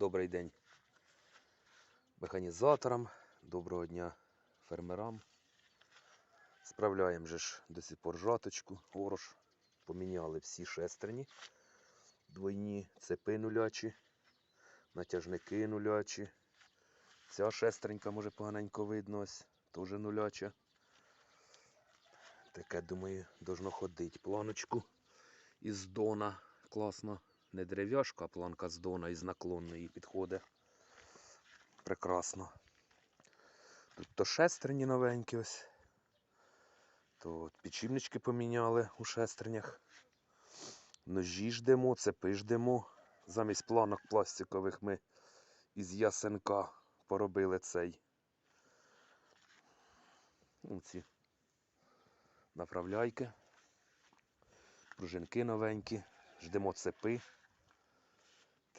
Добрий день механізаторам, доброго дня фермерам. Справляємо же ж до сих пор жаточку, орош. Поміняли всі шестерні. Двойні цепи нулячі, натяжники нулячі. Ця шестеренька може поганенько видно ось, теж нуляча. Таке, думаю, должно ходити. Планочку із дона класно. Не дерев'яшка, а планка з дона із наклонної підходить. Прекрасно. Тут то шестерні новенькі ось. То підшипнички поміняли у шестернях. Ножі ждемо, цепи ждемо. Замість планок пластикових ми із ясенка поробили цей. Ну, ці направляйки. Пружинки новенькі. Ждемо цепи.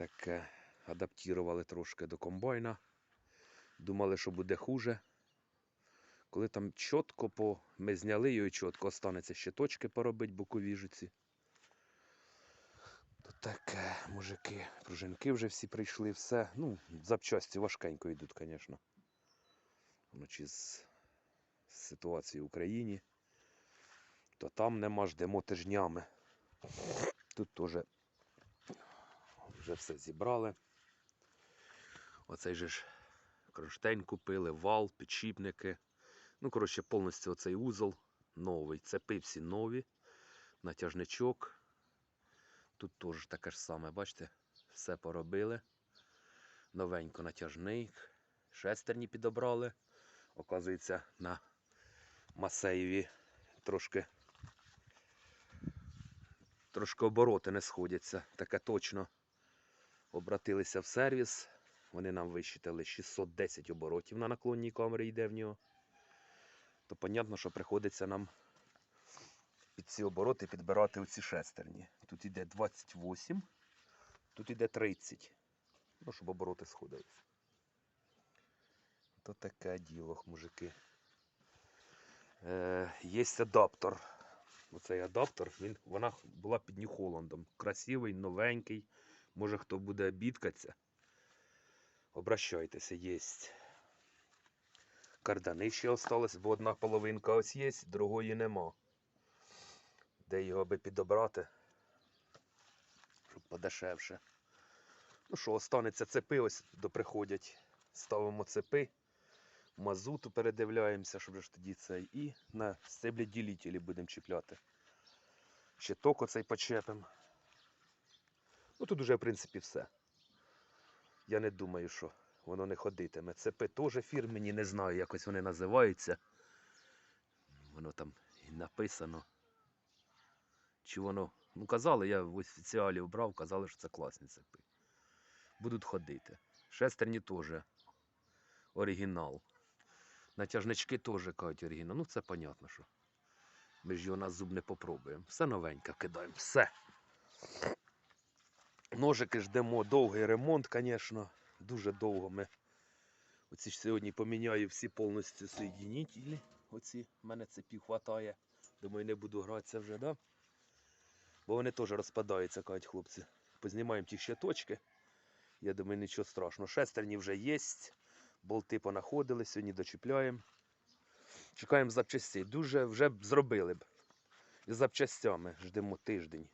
Таке адаптували трошки до комбайна. Думали, що буде хуже. Коли там чітко по... ми зняли його чітко останеться ще точки поробити бокові жуці. То таке, мужики, пружинки вже всі прийшли, все. Ну, запчасті важкенько йдуть, звісно. Вночі з ситуації в Україні. То там нема ждемо тижнями. Тут теж вже все зібрали. Оцей же ж кронштейн купили, вал, підшипники. Ну, коротше, повністю оцей узол новий. Цепи всі нові. Натяжничок. Тут теж таке ж саме, бачите, все поробили. Новенько натяжник. Шестерні підобрали. Оказується, на Масеєві трошки трошки обороти не сходяться. Таке точно обратилися в сервіс. Вони нам висчитали 610 оборотів на наклонній камері йде в нього. То понятно, що приходиться нам під ці обороти підбирати оці шестерні. Тут йде 28, тут йде 30. Ну, щоб обороти сходилися. То таке діло, мужики. Е, є адаптер. Оцей адаптер, він, вона була під Нью-Холландом. Красивий, новенький. Може хто буде бідкатися. Обращайтеся, є. Кардани ще осталось, бо одна половинка ось є, другої нема. Де його би підобрати, щоб подешевше. Ну що, останеться цепи, ось доприходять. Ставимо цепи, мазуту передивляємося, щоб ж тоді цей. І на стеблі ділітелі будемо чіпляти. Ще ток оцей почепимо. Ну тут уже, в принципі, все. Я не думаю, що воно не ходитиме. Цепи теж фірмені, не знаю, якось вони називаються. Воно там і написано. Чи воно. Ну, казали, я в офіціалі брав, казали, що це класні цепи. Будуть ходити. Шестерні теж оригінал. Натяжнички теж кажуть оригінал. Ну, це понятно, що. Ми ж його на зуб не попробуємо. Все новеньке кидаємо. Все. Ножики ждемо, довгий ремонт, звісно. Дуже довго ми. Оці сьогодні поміняю всі повністю соєдинителі. Оці мене цепів хватає. Думаю, не буду гратися вже, да? Бо вони теж розпадаються, кажуть хлопці. Познімаємо ті ще точки. Я думаю, нічого страшного. Шестерні вже є. Болти понаходили, сьогодні дочіпляємо. Чекаємо запчастей. Дуже вже б зробили б. З запчастями ждемо тиждень.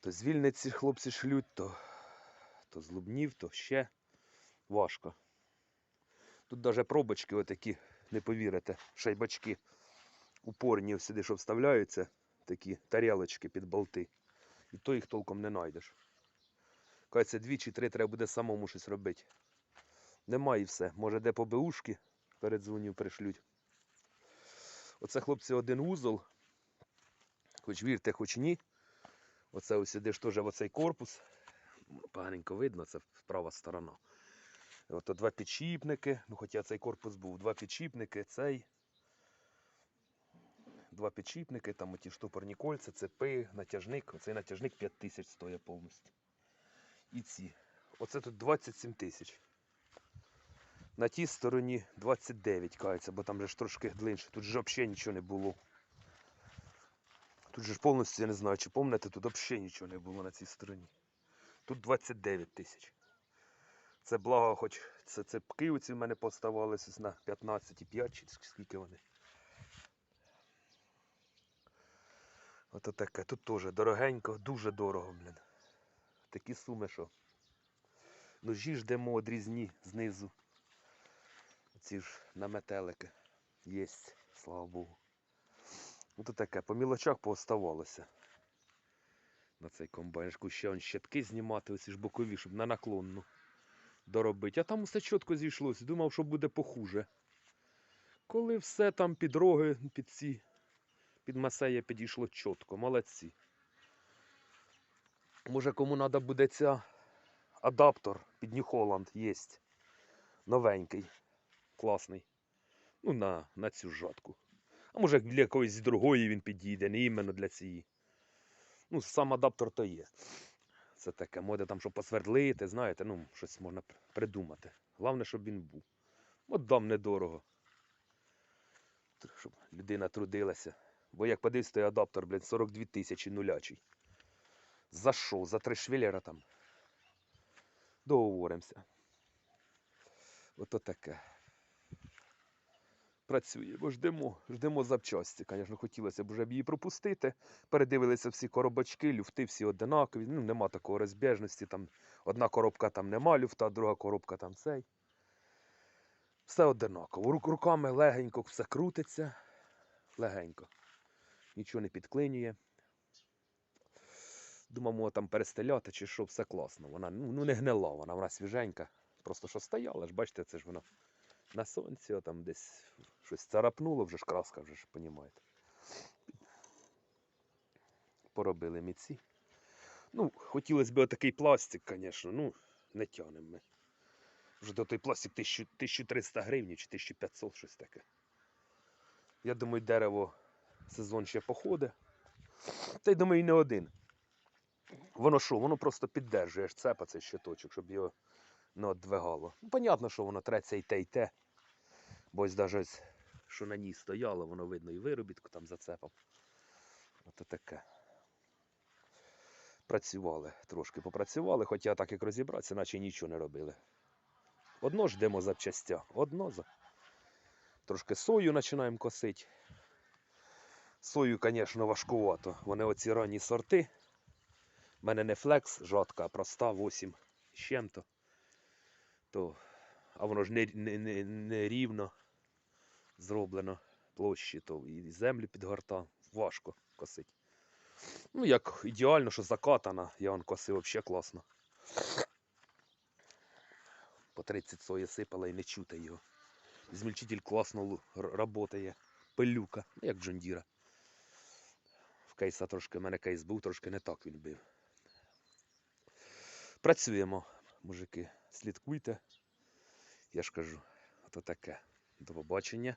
То звільниці хлопці шлють, то, то з то ще важко. Тут навіть пробочки отакі, не повірите, шайбачки упорні сюди, що вставляються, такі тарілочки під болти. І то їх толком не знайдеш. Кажеться, дві чи три треба буде самому щось робити. Немає і все. Може де по БУшки передзвоню пришлють. Оце, хлопці, один узол. Хоч вірте, хоч ні. Оце ось сидиш теж в оцей корпус. Поганенько видно, це права сторона. Ото два підшипники. Ну, хоча цей корпус був, два підшипники, цей. Два підшипники, там оті штопорні кольця, цепи, натяжник. Оцей натяжник 5 тисяч стоїть повністю. І ці. Оце тут 27 тисяч. На тій стороні 29 кається, бо там же ж трошки длинше. Тут же взагалі нічого не було. Тут же ж повністю, я не знаю, чи пам'ятаєте, тут взагалі нічого не було на цій стороні. Тут 29 тисяч. Це благо, хоч це цепки оці в мене поставалися на 15,5 чи скільки вони. Ото таке. Тут теж дорогенько, дуже дорого, блін. Такі суми, що. Ножі ждемо одрізні знизу. Ці ж на метелики. Єсть, слава Богу. Ото таке, по мілочах пооставалося. На цей комбайн. Ще он щитки знімати, оці ж бокові, щоб на наклонну доробити. А там усе чітко зійшлося. Думав, що буде похуже. Коли все там під роги, під ці, під масея підійшло чітко, молодці. Може кому треба буде ця адаптер під Holland є. Новенький, класний. Ну, на, на цю жатку. А може для якоїсь другої він підійде, не іменно для цієї. Ну, сам адаптер то є. Це таке, може там що посвердлити, знаєте, ну, щось можна придумати. Головне, щоб він був. От дам недорого. Щоб людина трудилася. Бо як подивись, той адаптер, блін, 42 тисячі нулячий. За що? За три швеллера там. Договоримося. Ото таке. Працює, бо ждемо, ждемо запчасті. Звісно, хотілося б вже б її пропустити. Передивилися всі коробочки, люфти всі одинакові. Ну, нема такої розбіжності. Там одна коробка там нема люфта, друга коробка там цей. Все одинаково. Рук, руками легенько все крутиться. Легенько. Нічого не підклинює. Думав, може там перестеляти чи що, все класно. Вона ну, ну, не гнила, вона, вона свіженька. Просто що стояла, ж бачите, це ж вона на сонці, о, там десь щось царапнуло, вже ж краска, вже ж понімаєте. Поробили міці. Ну, хотілося б отакий пластик, звісно, ну, не тянемо ми. Вже до той пластик 1300 гривень чи 1500, щось таке. Я думаю, дерево сезон ще походить. Та й думаю, і не один. Воно що, воно просто піддержує цепа цей щиточок, щоб його не одвигало. Ну, понятно, що воно треться і те, і те. Бо навіть що на ній стояло, воно видно і виробітку там зацепом. Ото таке. Працювали, трошки попрацювали, хоча так як розібратися, наче нічого не робили. Одно ждемо запчастя, одно за. Трошки сою починаємо косити. Сою, звісно, важкувато. Вони оці ранні сорти. У мене не флекс, жатка, а проста 8 з чим-то. То, а воно ж не, не, не, не рівно зроблено площі, то і землю підгорта. Важко косить. Ну, як ідеально, що закатана, я он косив взагалі класно. По 30 сої сипала і не чути його. Змільчитель класно работає. Пилюка, ну, як Джондіра. В кейса трошки, в мене кейс був, трошки не так він бив. Працюємо, мужики. Слідкуйте. Я ж кажу, то таке. До побачення.